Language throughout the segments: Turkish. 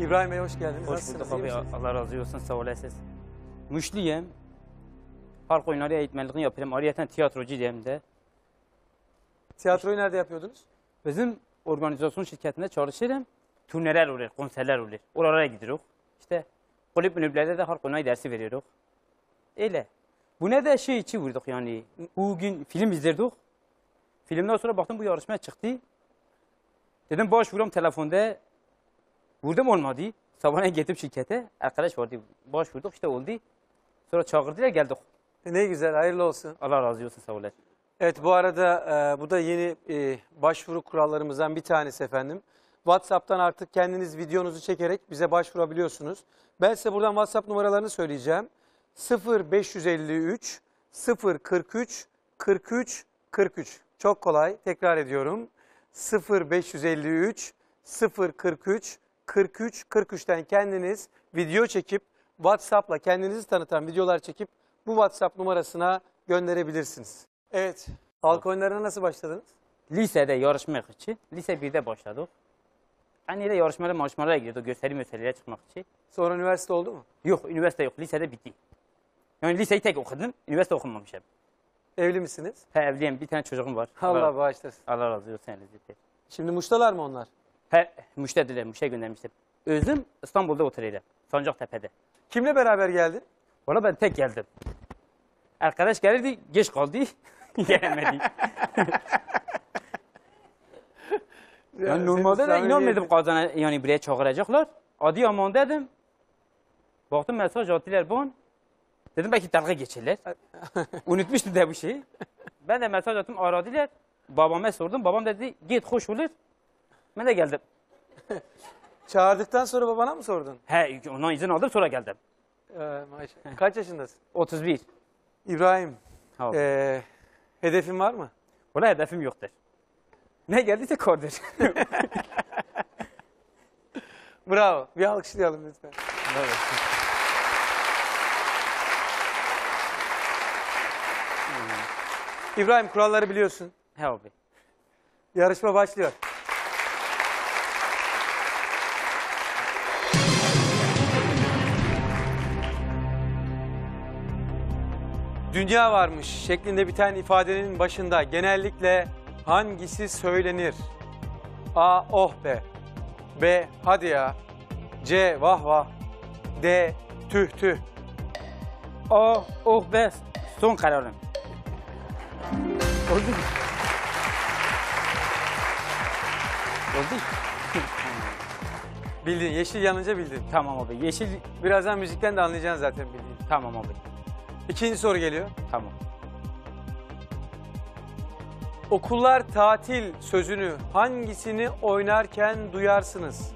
İbrahim Bey hoş geldiniz. Hoş Nasılsınız? bulduk abi. Allah razı olsun. Sağ olasınız. Müşliyim. Halk oyunları eğitmenliğini yapıyorum. Ayrıca tiyatrocuyum de. Tiyatroyu nerede yapıyordunuz? Bizim organizasyon şirketinde çalışırım. Turneler olur, konserler olur. Oralara gidiyoruz. İşte kulüp kulüplerde de halk oyunları dersi veriyoruz. Öyle. Bu ne de şey içi vurduk yani. Bugün film izledik. Filmden sonra baktım bu yarışmaya çıktı. Dedim başvuruyorum telefonda. Vurdum olmadı. Sabahleyin gittim şirkete. Arkadaş vardı. Başvurduk işte oldu. Sonra çağırdılar geldik. Ne güzel, hayırlı olsun. Allah razı olsun sağ olasın. Evet bu arada e, bu da yeni e, başvuru kurallarımızdan bir tanesi efendim. WhatsApp'tan artık kendiniz videonuzu çekerek bize başvurabiliyorsunuz. Ben size buradan WhatsApp numaralarını söyleyeceğim. 0553 043 43 43. Çok kolay. Tekrar ediyorum. 0553 043 43 43'ten kendiniz video çekip WhatsApp'la kendinizi tanıtan videolar çekip bu WhatsApp numarasına gönderebilirsiniz. Evet. Halk oyunlarına nasıl başladınız? Lisede yarışmak için, lise 1'de başladık. Yani de yarışmalara marşmalara gidiyorduk, gösteri gösterilere çıkmak için. Sonra üniversite oldu mu? Yok, üniversite yok, lisede bitti. Yani liseyi tek okudum, üniversite okumamışım. Evli misiniz? He evliyim, bir tane çocuğum var. Allah bağışlasın. Allah razı olsun. Şimdi muştalar mı onlar? He, müşteriler, müşteri göndermiştim. Özüm İstanbul'da oturuyorum, Sancaktepe'de. Kimle beraber geldin? Valla ben tek geldim. Arkadaş gelirdi, geç kaldı, gelemedi. Yani normalde de inanmadım kazana yani buraya çağıracaklar. Adıyaman dedim. Baktım mesaj attılar bana. Dedim belki dalga geçerler. Unutmuştum da bu şeyi. Ben de mesaj attım aradılar. Babama sordum. Babam dedi git hoş olur. Ben de geldim. Çağırdıktan sonra babana mı sordun? He ondan izin aldım sonra geldim. Ee, maşallah. Kaç yaşındasın? 31. İbrahim, Ha. ee, hedefin var mı? Valla hedefim yoktur. Ne geldiyse kordur. Bravo. Bir alkışlayalım lütfen. İbrahim kuralları biliyorsun. He abi. Yarışma başlıyor. Dünya varmış şeklinde biten ifadenin başında genellikle hangisi söylenir? A. Oh be. B. Hadi ya. C. Vah vah. D. Tüh tüh. Oh, oh be. Son kararım. Oldu mu? Oldu. Bildin. Yeşil yanınca bildin. Tamam abi. Yeşil. Birazdan müzikten de anlayacaksın zaten bildiğin. Tamam abi. İkinci soru geliyor. Tamam. Okullar tatil sözünü hangisini oynarken duyarsınız?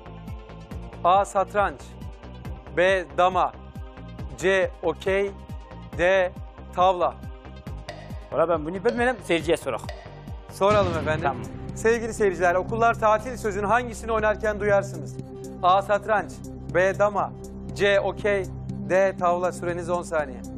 A. Satranç B. Dama C. Okey D. Tavla Valla ben bunu bilmedim. Seyirciye sorak. Soralım efendim. Tamam. Sevgili seyirciler, okullar tatil sözünü hangisini oynarken duyarsınız? A. Satranç B. Dama C. Okey D. Tavla Süreniz 10 saniye.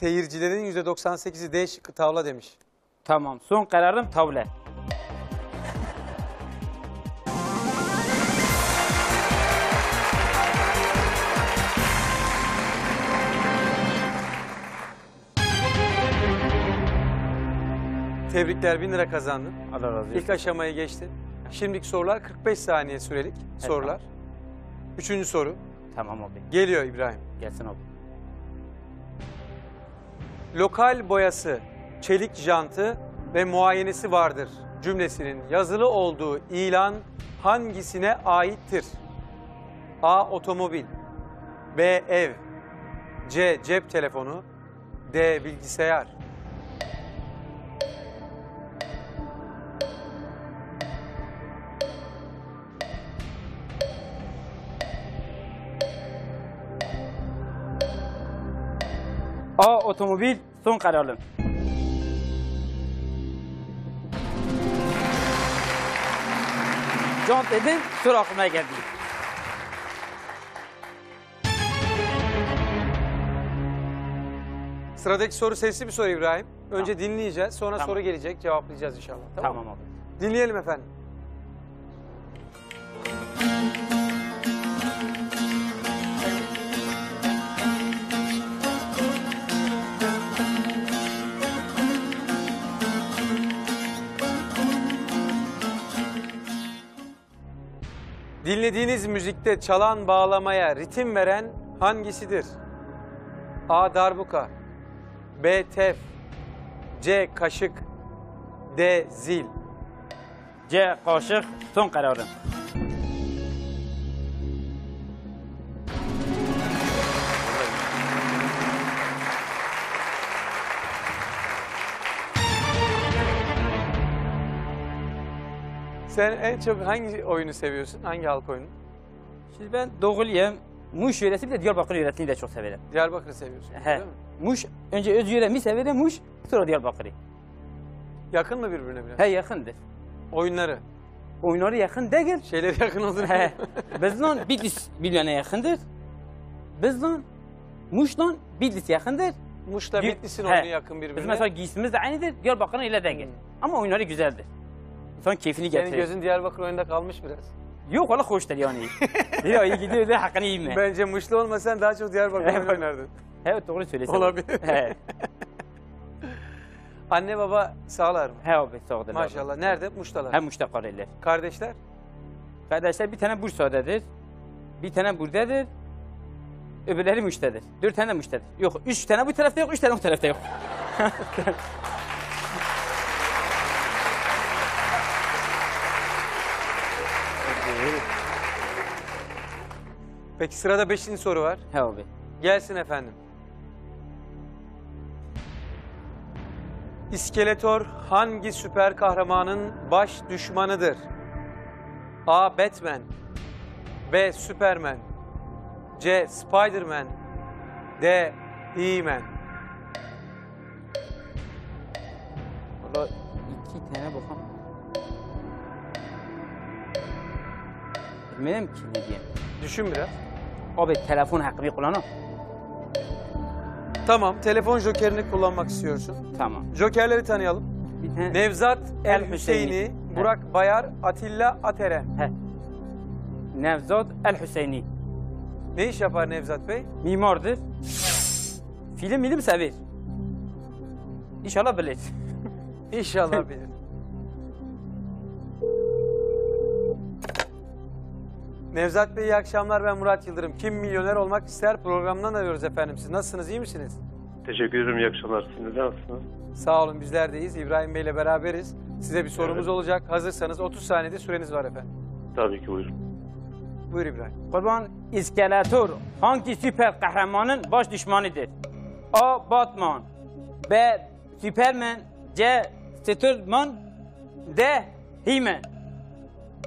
Seyircilerin %98'i D şıkkı tavla demiş. Tamam. Son kararım tavle. Tebrikler 1000 lira kazandın. Allah razı olsun. İlk aşamayı geçtin. Şimdiki sorular 45 saniye sürelik sorular. Üçüncü soru. Tamam abi. Geliyor İbrahim. Gelsin abi. Lokal boyası, çelik jantı ve muayenesi vardır cümlesinin yazılı olduğu ilan hangisine aittir? A. Otomobil B. Ev C. Cep telefonu D. Bilgisayar A. Otomobil. Son kararım. Can dedim. Sonra aklıma geldi. Sıradaki soru sesli bir soru İbrahim. Önce dinleyeceğiz. Sonra Tamam. soru gelecek. Cevaplayacağız inşallah. Tamam. Tamam, abi. Dinleyelim efendim. Dinlediğiniz müzikte çalan bağlamaya ritim veren hangisidir? A. Darbuka B. Tef C. Kaşık D. Zil C kaşık son kararım. Sen en çok hangi oyunu seviyorsun? Hangi halk oyunu? Şimdi ben doğuluyum. Muş yöresi bir de Diyarbakır yöresini de çok severim. Diyarbakır'ı seviyorsun. He. Değil mi? Muş, önce öz yöremi severim Muş, sonra Diyarbakır'ı. Yakın mı birbirine biraz? He yakındır. Oyunları. Oyunları yakın değil. Şeyleri yakın olduğunu He. Bizden Bitlis birbirine yakındır. Bizden Muş'tan Bitlis yakındır. Muş'la Bitlis'in oyunu yakın birbirine. Biz mesela giysimiz de aynıdır. Diyarbakır'ın ile değil. Hmm. Ama oyunları güzeldir. İnsan keyfini Senin getirir. gözün Diyarbakır oyunda kalmış biraz. Yok valla hoştur yani. ya iyi gidiyor da hakkını yiyeyim. Bence Muşlu olmasan daha çok Diyarbakır oyunu oynardın. Evet doğru söylüyorsun. Olabilir. He. Anne baba sağlar mı? He abi sağ olun. Maşallah. Nerede? Muş'talar. Hem Muş'ta kardeşler. Kardeşler? Kardeşler bir tane Bursa'dadır. Bir tane buradadır. Öbürleri Muş'tadır. Dört tane de Muş'tadır. Yok üç tane bu tarafta yok, üç tane bu tarafta yok. Peki sırada beşinci soru var. He abi. Gelsin efendim. İskeletor hangi süper kahramanın baş düşmanıdır? A. Batman B. Superman C. Spiderman D. He-Man Valla iki tane bakalım. Bilmiyorum ki ne diyeyim. Düşün biraz. Abi telefon hakkımı kullanım. Tamam, telefon jokerini kullanmak istiyorsun. Tamam. Jokerleri tanıyalım. Bir tane... Nevzat El El Hüseyini, Hüseyini. Burak Bayar, Atilla Ateren. He. Nevzat El Hüseyini. Ne iş yapar Nevzat Bey? Mimardır. Film ilim sever. İnşallah bilir. İnşallah bilir. Nevzat Bey iyi akşamlar ben Murat Yıldırım. Kim milyoner olmak ister programından arıyoruz efendim. Siz nasılsınız iyi misiniz? Teşekkür ederim. İyi akşamlar. Siz de nasılsınız? Sağ olun bizler deyiz. İbrahim Bey ile beraberiz. Size bir sorumuz Evet. olacak. Hazırsanız 30 saniyede süreniz var efendim. Tabii ki buyurun. Buyur İbrahim. Kurban İskeletor hangi süper kahramanın baş düşmanıdır? A. Batman B. Superman C. Superman D. He-Man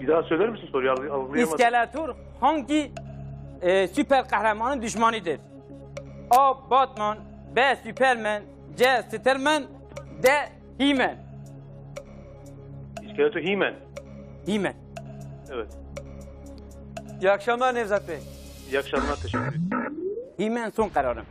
Bir daha söyler misin soruyu? Algı- Algılayamadım. İskeletor hangi e, süper kahramanın düşmanıdır? A. Batman B. Superman C. Superman D. He-Man İskeleto He-Man. He-Man Evet. İyi akşamlar Nevzat Bey. İyi akşamlar. Teşekkür ederim. He-Man son kararım.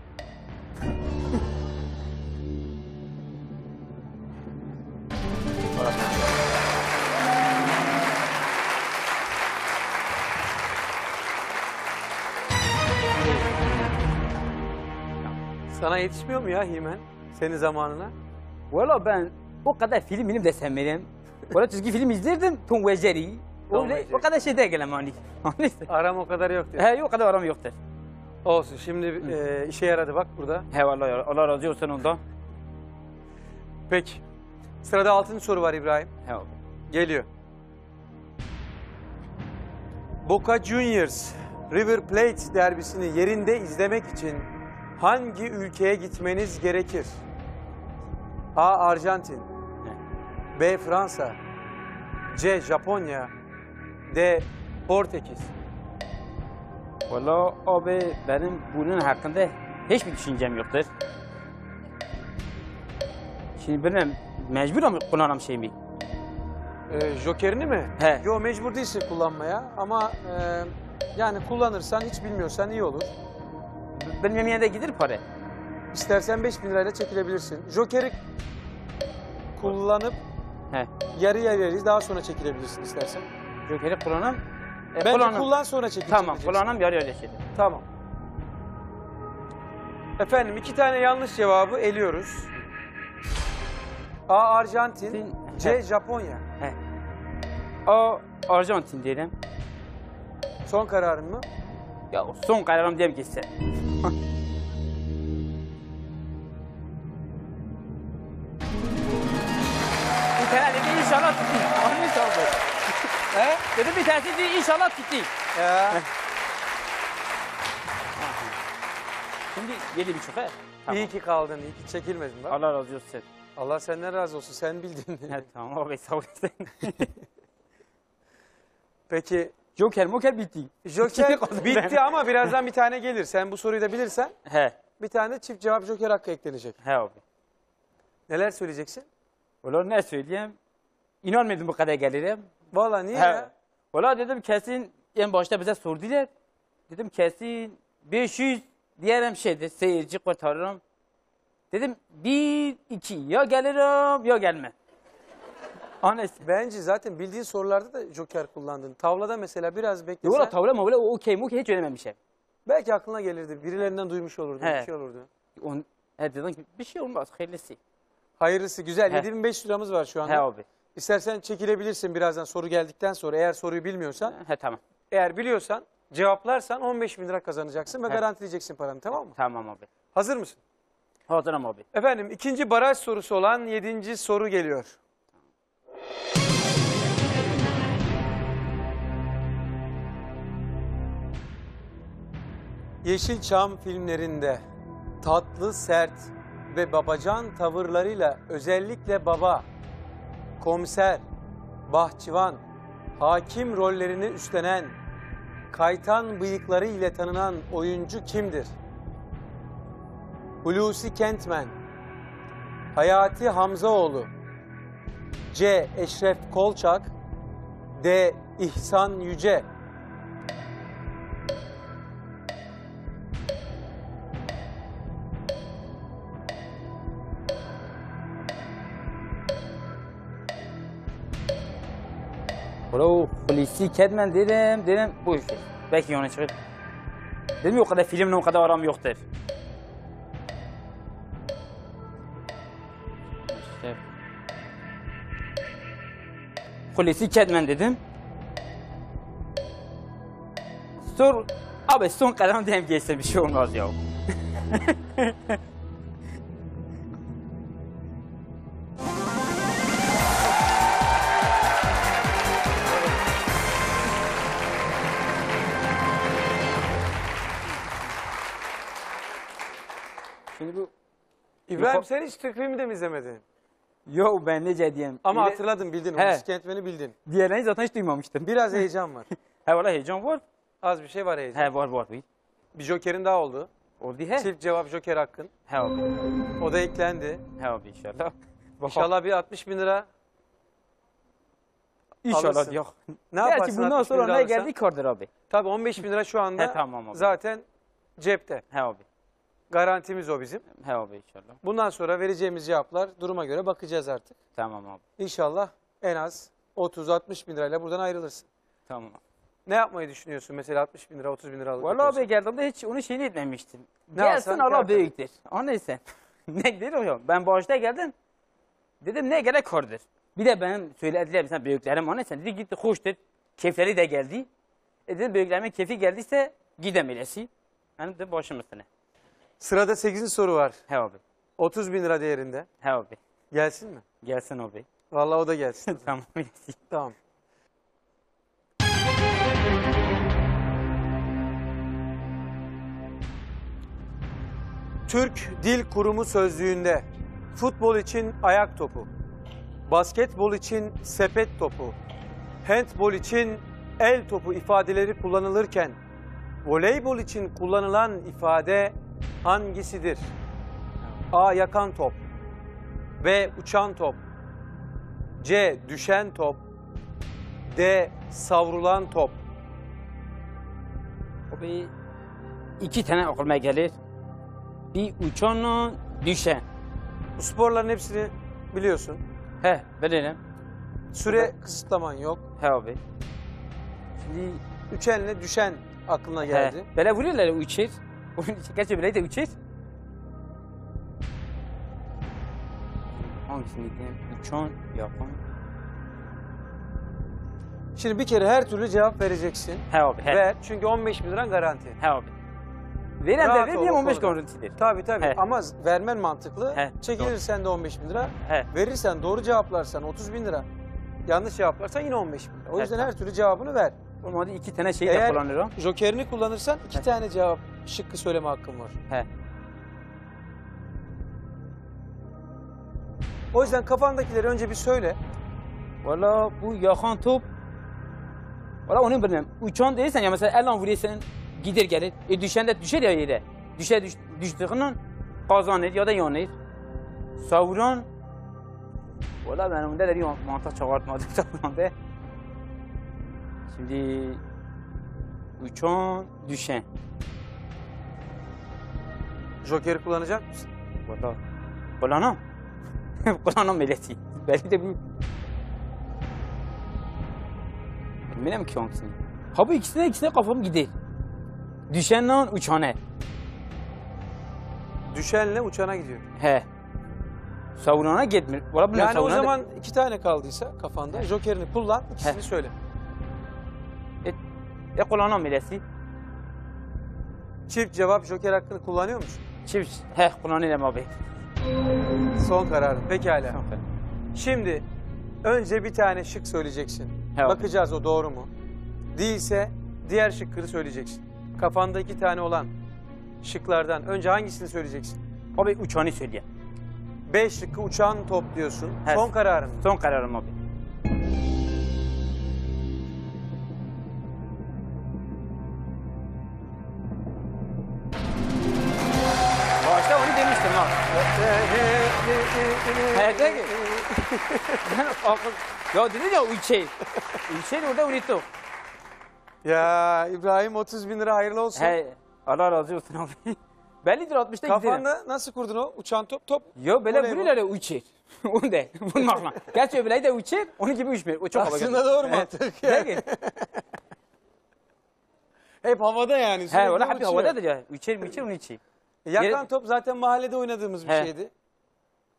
Sana yetişmiyor mu ya Himen? Senin zamanına. Valla ben o kadar film film de sevmedim. Valla çizgi film izlerdim. Tom ve Jerry. Tom ve Jerry. o kadar şey değil ama hani. Aram o kadar yok diyor. He yok o kadar aram yoktur. Olsun şimdi e, işe yaradı bak burada. He vallahi Allah razı olsun ondan. Peki. Sırada altıncı soru var İbrahim. He abi. Geliyor. Boca Juniors River Plate derbisini yerinde izlemek için hangi ülkeye gitmeniz gerekir? A. Arjantin B. Fransa C. Japonya D. Portekiz Valla abi benim bunun hakkında hiçbir düşüncem yoktur. Şimdi benim mecburum kullanam şey mi? Ee, Jokerini mi? He. Yo mecbur değilsin kullanmaya ama e, yani kullanırsan hiç bilmiyorsan iyi olur. Benim yemeğe de gider para. İstersen 5000 lirayla çekilebilirsin. Joker'i kullanıp He. yarı yarı daha sonra çekilebilirsin istersen. Joker'i kullanam. E, Bence kullanam. kullan sonra çekil. Tamam çekeceksin. kullanam yarı öyle şeydir. Tamam. Efendim iki tane yanlış cevabı eliyoruz. A. Arjantin. Sin- C. He. Japonya. He. O Arjantin diyelim. Son kararın mı? Ya son kararım diyeyim ki sen. bir tane inşallah tutayım. Anlıyor abi. He? Dedi bir tanesi dedi inşallah tutayım. Ya. Şimdi yedi buçuk he. Tamam. İyi ki kaldın, iyi ki çekilmedin. Bak. Allah razı olsun. Allah senden razı olsun, sen bildin. He, tamam abi sağ olasın. Peki Joker moker bitti. Joker bitti ama birazdan bir tane gelir. Sen bu soruyu da bilirsen He. bir tane de çift cevap Joker hakkı eklenecek. He abi. Neler söyleyeceksin? Valla ne söyleyeyim? İnanmıyordum bu kadar gelirim. Vallahi niye He. ya? Valla dedim kesin en başta bize sordular. Dedim kesin 500 diyelim şeydir seyirci kurtarırım. Dedim bir iki ya gelirim ya gelmem. Anesi. Bence zaten bildiğin sorularda da Joker kullandın. Tavlada mesela biraz beklesen Valla tavla mavla o okey mokey hiç öğrenememişim. belki aklına gelirdi. Birilerinden duymuş olurdu, He. bir şey olurdu. On, he dedim ki bir şey olmaz hayırlısı. Hayırlısı güzel. He. 7500 liramız var şu He anda. abi. İstersen çekilebilirsin birazdan soru geldikten sonra. Eğer soruyu bilmiyorsan, He tamam. eğer biliyorsan cevaplarsan 15 bin lira kazanacaksın ve He. garantileyeceksin paranı tamam mı? Tamam abi. Hazır mısın? Hazırım abi. Efendim ikinci baraj sorusu olan yedinci soru geliyor. Yeşilçam filmlerinde tatlı, sert ve babacan tavırlarıyla özellikle baba, komiser, bahçıvan, hakim rollerini üstlenen, kaytan bıyıkları ile tanınan oyuncu kimdir? Hulusi Kentmen, Hayati Hamzaoğlu, C. Eşref Kolçak, D. İhsan Yüce. Valla o polisi Kedmen dedim, dedim bu işte. Belki yana çıkıp. Dedim o kadar filmle o kadar aram yoktur. Polisi Kedmen dedim. Sor, abi son kalan diyeyim geçse bir şey olmaz ya. Şimdi bu İbrahim sen hiç Türk filmi de mi izlemedin? Yo ben nece diyeyim. Ama Bile- hatırladın bildin. He. Kentmen'i bildin. Diğerlerini zaten hiç duymamıştım. Biraz heyecan var. He valla heyecan var. Az bir şey var heyecan. He var var. var. Bir jokerin daha oldu. Oldu he. Çift cevap joker hakkın. He abi. O da eklendi. He abi inşallah. İnşallah bir 60 bin lira. İnşallah alırsın. yok. Ne Gerçi yaparsın bundan 60 bin sonra ne geldi kardır abi. Tabii 15 bin lira şu anda He, tamam abi. zaten cepte. He abi. Garantimiz o bizim. He abi inşallah. Bundan sonra vereceğimiz cevaplar duruma göre bakacağız artık. Tamam abi. İnşallah en az 30-60 bin lirayla buradan ayrılırsın. Tamam. Ne yapmayı düşünüyorsun mesela 60 bin lira 30 bin lira alacak Valla olsan? abi geldiğimde hiç onu şeyini etmemiştim. Ne Gelsin alsan Allah büyüktür. Anlaysan. ne dedi o ya? Ben başta geldim. Dedim ne gerek kardır. Bir de ben söylediler mesela büyüklerim anlaysan. Dedi gitti hoştur. Keyifleri de geldi. E dedim büyüklerimin keyfi geldiyse gidemelesi. Yani de başım üstüne. Sırada 8. soru var. He abi. 30 bin lira değerinde. He abi. Gelsin mi? Gelsin abi. Vallahi o da gelsin. tamam. tamam. Türk Dil Kurumu sözlüğünde futbol için ayak topu, basketbol için sepet topu, handbol için el topu ifadeleri kullanılırken voleybol için kullanılan ifade hangisidir? A. Yakan top B. Uçan top C. Düşen top D. Savrulan top Abi iki tane aklıma gelir. Bir uçanla düşen. Bu sporların hepsini biliyorsun. He bilirim. Süre kısıtlaman yok. He abi. Şimdi Üçenle düşen aklına geldi. He, böyle vuruyorlar uçur. Gerçi de uçur. Hangisini diyeyim? Uçan, yapan. Şimdi bir kere her türlü cevap vereceksin. He abi, he. Ver çünkü 15 bin liran garanti. He abi. Veren de Rahat ver ol diyeyim o 15 konuda. garantidir. Tabii tabii He. ama vermen mantıklı. He, Çekilirsen de 15 bin lira. He. Verirsen doğru cevaplarsan 30 bin lira. Yanlış cevaplarsan yine 15 bin lira. O He, yüzden her türlü cevabını ver. Olmadı iki tane şey de Eğer jokerini kullanırsan iki He. tane cevap şıkkı söyleme hakkın var. He. O yüzden kafandakileri önce bir söyle. Valla bu yakan top. Valla onu bilmem. Uçan değilsen ya mesela elan vuruyorsan gider gelir. E düşen de düşer ya yere. Düşe düş, düştüğünden kazanır ya da yanır. Savuran Valla ben onda da bir mantık zamanda. Şimdi uçan düşen. Jokeri kullanacak mısın? Valla kullanam. kullanam milleti. Belki de bu. Bilmem ki hangisini. Ha bu ikisine ikisine kafam gider. Düşenle uçana. Düşenle uçana gidiyor. He. Savurana gitmiyor. Valla Yani o zaman iki tane kaldıysa kafanda jokerini kullan ikisini He. söyle. E kullanam milleti. Çift cevap joker hakkını kullanıyor musun? Çift. He kullanıyorum abi. Son kararın. Pekala. Şimdi önce bir tane şık söyleyeceksin. He abi. Bakacağız o doğru mu? Değilse diğer şıkkını söyleyeceksin. Kafanda iki tane olan şıklardan önce hangisini söyleyeceksin? Abi uçanı söyleyeyim. Beş şıkkı uçan top diyorsun. He. Son kararın. mı? Son kararım abi. Ben akıl- Ya dedi ya Ülçey. Ülçey orada unuttum. Ya İbrahim 30 bin lira hayırlı olsun. He Allah razı olsun abi. Bellidir 60'ta giderim. Kafanda nasıl kurdun o? Uçan top top. Yo böyle vuruyorlar ya Ülçey. Onu de. Vurmakla. Gerçi öbürleri de Ülçey. Onun gibi uçmuyor. O çok hava Aslında geldi. doğru mantık. De ki. Hep havada yani. He öyle hep havadadır ya. Uçer mi uçer onu içeyim. Yakan top zaten mahallede oynadığımız bir He. şeydi.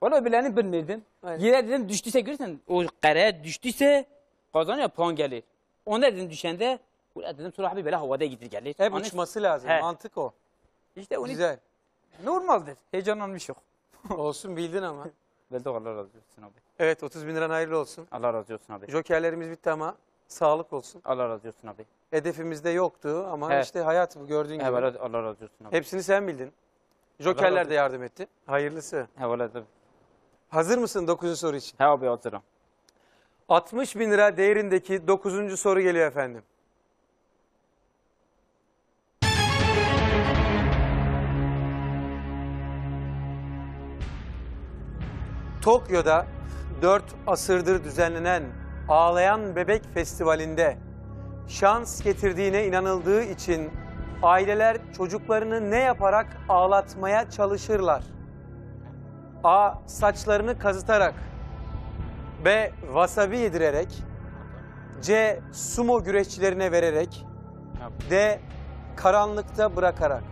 Valla öbürlerini bilmirdim. Aynen. Yere dedim düştüyse görürsen o kareye düştüyse kazanıyor puan gelir. Onda dedim düşende Ulan dedim sonra abi böyle havada gidir gelir. Hep Hani- uçması lazım. He. Mantık o. İşte onu Güzel. normaldir. Heyecanlanmış yok. Olsun bildin ama. De Allah razı olsun abi. Evet 30 bin liran hayırlı olsun. Allah razı olsun abi. Jokerlerimiz bitti ama sağlık olsun. Allah razı olsun abi. Hedefimizde yoktu ama Evet. işte hayat bu gördüğün gibi. He valla Allah razı olsun abi. Hepsini sen bildin. Jokerler de yardım etti. Hayırlısı. He valla tabii. Hazır mısın 9. soru için? He abi hazırım. 60 bin lira değerindeki 9. soru geliyor efendim. Tokyo'da 4 asırdır düzenlenen Ağlayan Bebek Festivali'nde şans getirdiğine inanıldığı için aileler çocuklarını ne yaparak ağlatmaya çalışırlar? A. Saçlarını kazıtarak B. Wasabi yedirerek C. Sumo güreşçilerine vererek D. Karanlıkta bırakarak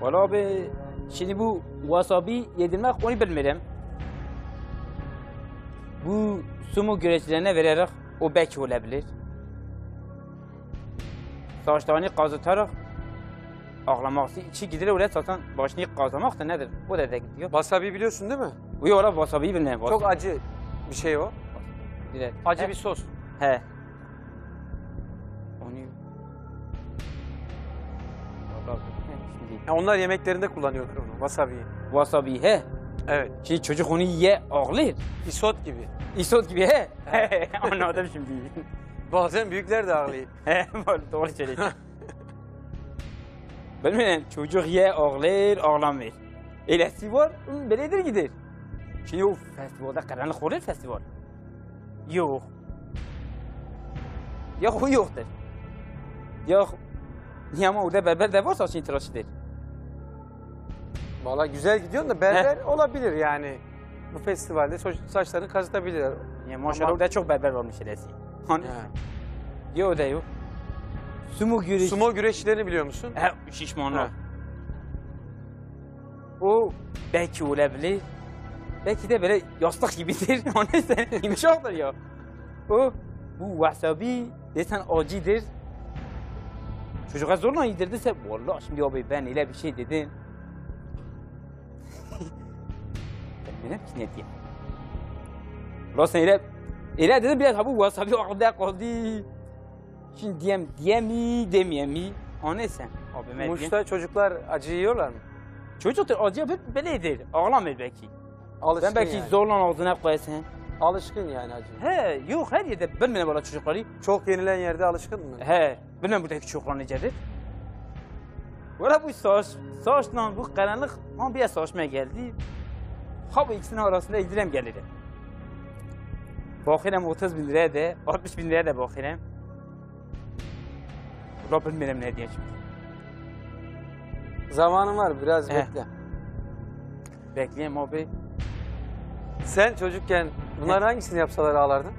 Valla abi şimdi bu wasabi yedirmek onu bilmiyorum. Bu sumo güreşçilerine vererek o belki olabilir. Saçlarını kazıtarak ağlaması içi gidilir oraya zaten başını kazımak da nedir? O da gidiyor. Wasabi biliyorsun değil mi? Bu yola wasabi'yi bilmiyorum. Çok acı bir şey o. Direkt. Acı He. bir sos. He. Onu... Ya onlar yemeklerinde kullanıyorlar onu wasabi'yi. wasabi he. Evet. Şimdi çocuk onu ye ağlar. Isot gibi. İsot gibi he. Anladım şimdi. Bazen büyükler de ağlayıp. He, doğru söylüyorsun. Bilmiyorum, çocuk ye ağlar, ağlamır. Elesi var, hı, böyledir gider. Şimdi o festivalda karanlık olur festival. Yok. Yok o yoktur. Yok. Niye ama orada berber de varsa şimdi tıraşıdır. Valla güzel gidiyorsun da berber olabilir yani. Bu festivalde saçlarını kazıtabilir. Yani maşallah orada çok berber varmış öylesi. Hani Ha. yok da yok. Sumo güreş. Sumo güreşçilerini biliyor musun? He, şişmanlar. Ha. O belki olabilir. Belki de böyle yastık gibidir. Onu sen yumuşaktır ya. O bu wasabi desen acıdır. Çocuğa zorla yedirdiyse vallahi şimdi abi ben öyle bir şey dedim. ben bilmem ki ne diyeyim. Ulan sen öyle, öyle dedim biraz ha bu wasabi aklımda kaldı. Şimdi diyem, diyem mi demeyem mi? O ne sen? Abi ben. Muş'ta çocuklar acı yiyorlar mı? Çocuk da acı yapıp böyledir. Ağlamıyor belki. Alışkın Ben belki yani. zorla ağzına koyasın. Alışkın yani acı. He yok her yerde bilmem valla çocukları. Çok yenilen yerde alışkın mı? He bilmem buradaki çocuklar necedir. Valla bu saç, saçla bu karanlık ama bir saçmaya geldi. Ha bu ikisinin arasında ildirem gelirim. Bakırım 30 bin liraya da 60 bin liraya da bakırım. Valla bilmiyorum ne diyeceğim. Zamanın var biraz He. bekle. Bekleyeyim abi. Sen çocukken bunların hangisini yapsalar ağlardın?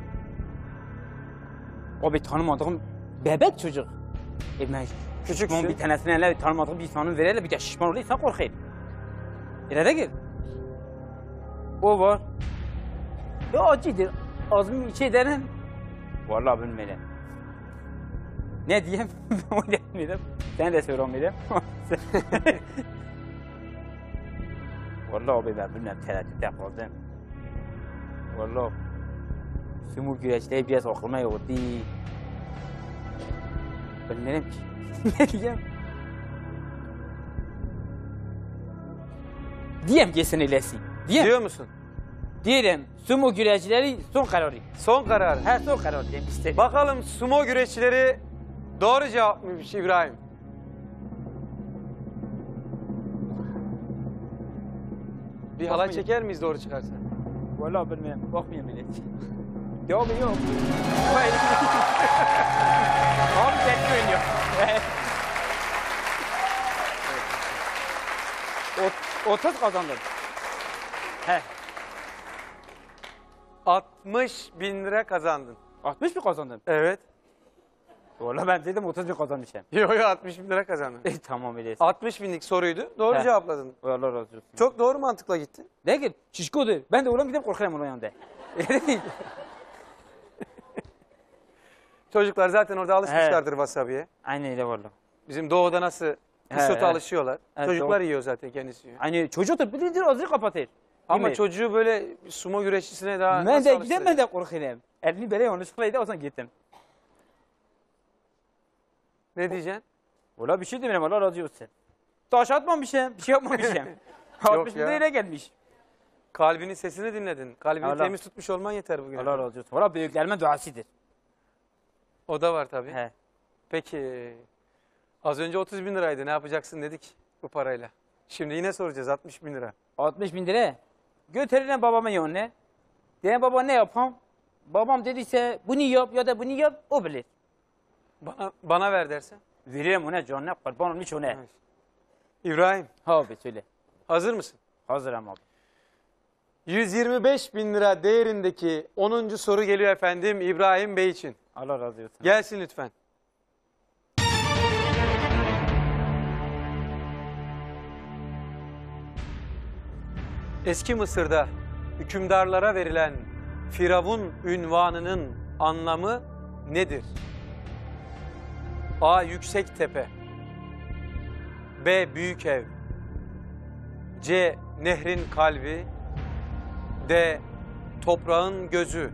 Abi tanımadığım bebek çocuk. E ben Küçüksün. bir tanesine hele tanımadığım bir insanın vereyle bir de şişman oluyor insan korkuyor. Öyle değil. O var. Ya acıdır. Ağzımı içi ederim. Vallahi bilmiyorum. Ne diyeyim? Onu bilmiyorum. Sen de söylemiyorum. Vallahi abi ben bilmem tereddütte kaldım. Vallahi. Sumo güreşleri biraz aklıma yoktu. Bilmiyorum ki. ne diyeyim? Diyem kesin öylesin. Diyem. Diyor musun? Diyelim sumo güreşçileri son kararı. Son karar. Her son karar diyeyim işte. Bakalım sumo güreşçileri doğru cevap mıymış İbrahim? Bir halay çeker miyiz doğru çıkarsa? Vallahi bilmiyorum. Bakmayayım bile. Yok abi yok. Abi sen oynuyor. Ot, 30 kazandım. He. 60 bin lira kazandın. 60 mı kazandım? Evet. Vallahi ben dedim 30 bin kazanmışım. Yo yo 60 bin lira kazandın. E, tamam öyle. 60 binlik soruydu. Doğru He. cevapladın. Allah razı olsun. Çok doğru mantıkla gittin. Ne ki? Şişkodur. Ben de oğlum gidip korkarım onun yanında. Çocuklar zaten orada alışmışlardır wasabiye. Aynen öyle valla. Bizim doğuda nasıl isotu he. alışıyorlar. Evet, Çocuklar doğru. yiyor zaten kendisi yiyor. Hani çocuktur bilindir ağzını kapatır. Ama mi? çocuğu böyle sumo güreşçisine daha Ben nasıl de alıştıracak? gidem ben de korkarım. Elini böyle yanlışlıklaydı o zaman gittim. Ne diyeceksin? Valla bir şey demiyorum Allah razı olsun. Taş atmamışım, bir şey yapmamışım. 60 bin ya. liraya gelmiş. Kalbinin sesini dinledin. Kalbini Allah. temiz tutmuş olman yeter bugün. Allah razı olsun. Valla büyüklerimin duasıdır. O da var tabii. He. Peki. Az önce 30 bin liraydı. Ne yapacaksın dedik bu parayla. Şimdi yine soracağız 60 bin lira. 60 bin lira. Götürürüm babamın yanına. Dedim baba ne yapam? Babam dediyse bunu yap ya da bunu yap o bilir. Bana, bana ver dersen. Veririm ona canına kurban olmuş ona. Evet. İbrahim abi söyle. hazır mısın? Hazırım abi. 125 bin lira değerindeki 10. soru geliyor efendim İbrahim Bey için. Allah razı olsun. Gelsin lütfen. Eski Mısır'da hükümdarlara verilen Firavun ünvanının anlamı nedir? A. Yüksek tepe B. Büyük ev C. Nehrin kalbi D. Toprağın gözü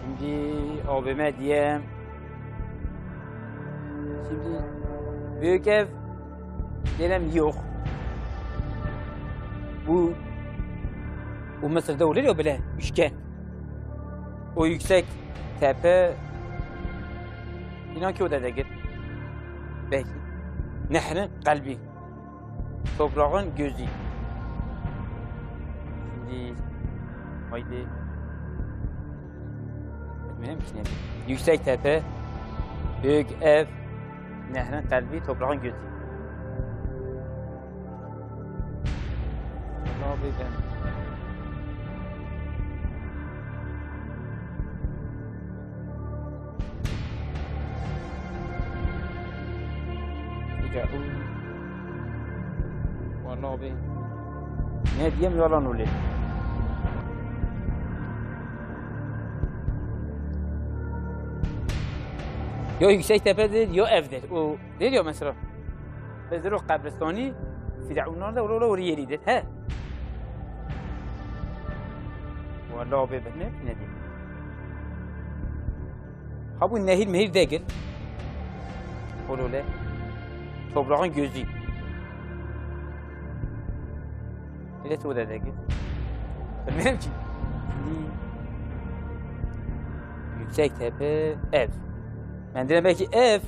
Şimdi abime diyeyim. Şimdi büyük ev diyelim yok. Bu bu Mısır'da olur ya böyle üçgen. O yüksek tepe inan da değil. Belki. Nehrin kalbi. Toprağın gözü. Şimdi haydi Bilmiyorum ki ne. Yüksek tepe, büyük ev, Nehrin kalbi, toprağın gözü. Allah abi ben. Sıcak. Vallahi abi. Ne diyeyim yalan oluyor. Ya yüksek tepedir ya evdir. O ne diyor mesela? Bizdir o kabristani Firavunlar da orada oraya yeridir. He. Vallahi abi ben ne, ne diyeyim? Ha bu Toprağın gözü. Neresi o da değil. Bilmiyorum ki. Şimdi yüksek tepe ev. Ben dedim belki ev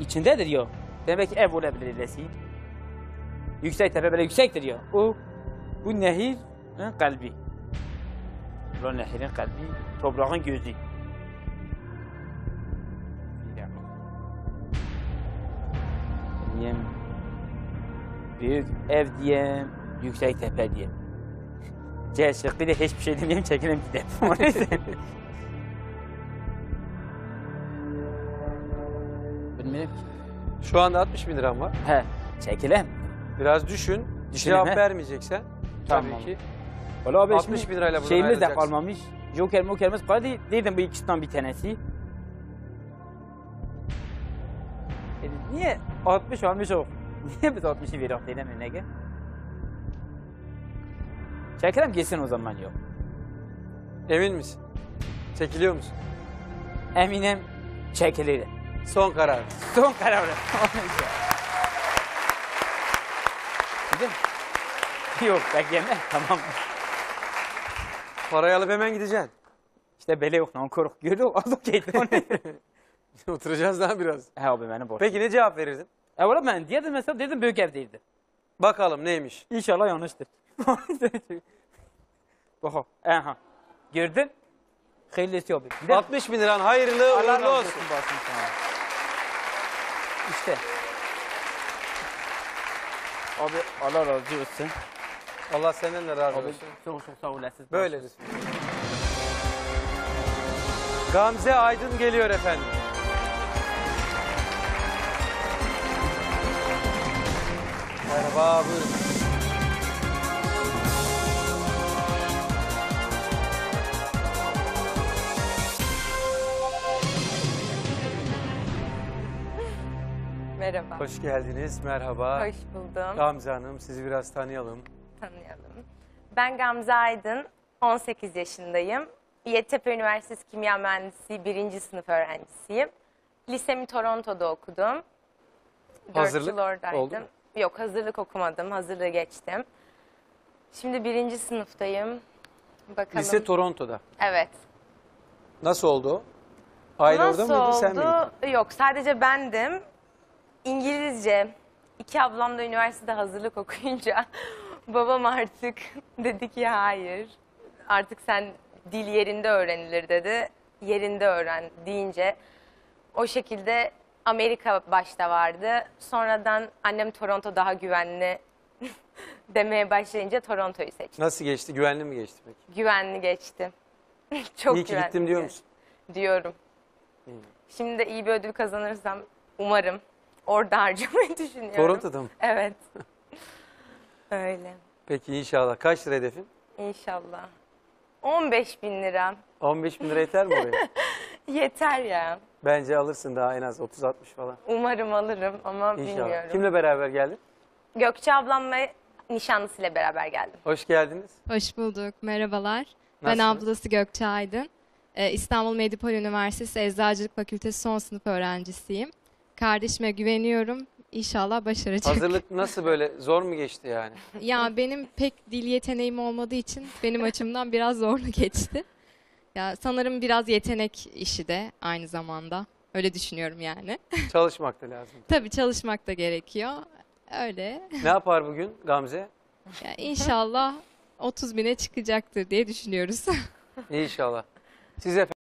içindedir ya. Demek ki ev olabilir illesi. Yüksek tepe böyle yüksektir ya. O bu nehirin kalbi. Bu nehirin kalbi, toprağın gözü. Büyük ev diyem, yüksek tepe diyem. C şıkkı da hiçbir şey demeyeyim, çekelim gidelim. O yüzden. Bilmiyorum ki. Şu anda 60 bin liram var. He, çekelim. Biraz düşün. Düşünün, Cevap he? vermeyeceksen Tamam. tabii ki. Valla abi 60 şimdi bin lirayla buradan şeyimiz de ayrılacaksın. kalmamış. Joker mokerimiz kaldı. Dedim bu ikisinden bir tanesi. Dedim, niye 60 almış o? Niye biz 60'ı veriyoruz dedim ne ki? Çekelim geçsin o zaman yok. Emin misin? Çekiliyor musun? Eminim çekilir. Son karar. Son kararı. Dedim. Yok bekleme tamam. Parayı alıp hemen gideceksin. İşte böyle yok lan alıp gitti onu. Oturacağız daha biraz. He abi beni boş. Peki ne cevap verirdin? E valla ben dedim mesela dedim büyük evdeydi. Bakalım neymiş? İnşallah yanlıştır. Oha. Aha. Gördün? Hayırlısı de 60 bin liran hayırlı uğurlu olsun. olsun. İşte. Abi Allah razı olsun. Allah senden de razı Abi olsun. çok çok sağ olasınız. Böyle lütfen. Gamze Aydın geliyor efendim. Merhaba buyurun. Merhaba. Hoş geldiniz. Merhaba. Hoş buldum. Gamze Hanım sizi biraz tanıyalım. Tanıyalım. Ben Gamze Aydın. 18 yaşındayım. Yeditepe Üniversitesi Kimya Mühendisliği 1. sınıf öğrencisiyim. Lisemi Toronto'da okudum. Hazırlık oradaydım. oldu mu? Yok hazırlık okumadım. Hazırlığı geçtim. Şimdi birinci sınıftayım. Bakalım. Lise Toronto'da. Evet. Nasıl oldu? Aile Nasıl orada mıydı sen oldu? miydin? Yok sadece bendim. İngilizce. İki ablam da üniversitede hazırlık okuyunca babam artık dedi ki hayır. Artık sen dil yerinde öğrenilir dedi. Yerinde öğren deyince o şekilde Amerika başta vardı. Sonradan annem Toronto daha güvenli demeye başlayınca Toronto'yu seçti. Nasıl geçti? Güvenli mi geçti peki? Güvenli geçti. Çok İyi ki güvenli gittim diyor musun? diyorum. Şimdi de iyi bir ödül kazanırsam umarım orada harcamayı düşünüyorum. Toronto'da mı? Evet. Öyle. Peki inşallah. Kaç lira hedefin? İnşallah. 15 bin lira. 15 bin lira yeter mi oraya? Yeter ya. Bence alırsın daha en az 30-60 falan. Umarım alırım ama İnşallah. bilmiyorum. Kimle beraber geldin? Gökçe ablam ve nişanlısıyla beraber geldim. Hoş geldiniz. Hoş bulduk, merhabalar. Ben Nasılsınız? ablası Gökçe Aydın. Ee, İstanbul Medipol Üniversitesi Eczacılık Fakültesi son sınıf öğrencisiyim. Kardeşime güveniyorum. İnşallah başaracak. Hazırlık nasıl böyle zor mu geçti yani? Ya benim pek dil yeteneğim olmadığı için benim açımdan biraz zorlu geçti. Ya sanırım biraz yetenek işi de aynı zamanda. Öyle düşünüyorum yani. Çalışmak da lazım. Tabii çalışmak da gerekiyor. Öyle. Ne yapar bugün Gamze? Ya inşallah 30 bine çıkacaktır diye düşünüyoruz. İnşallah. Siz efendim?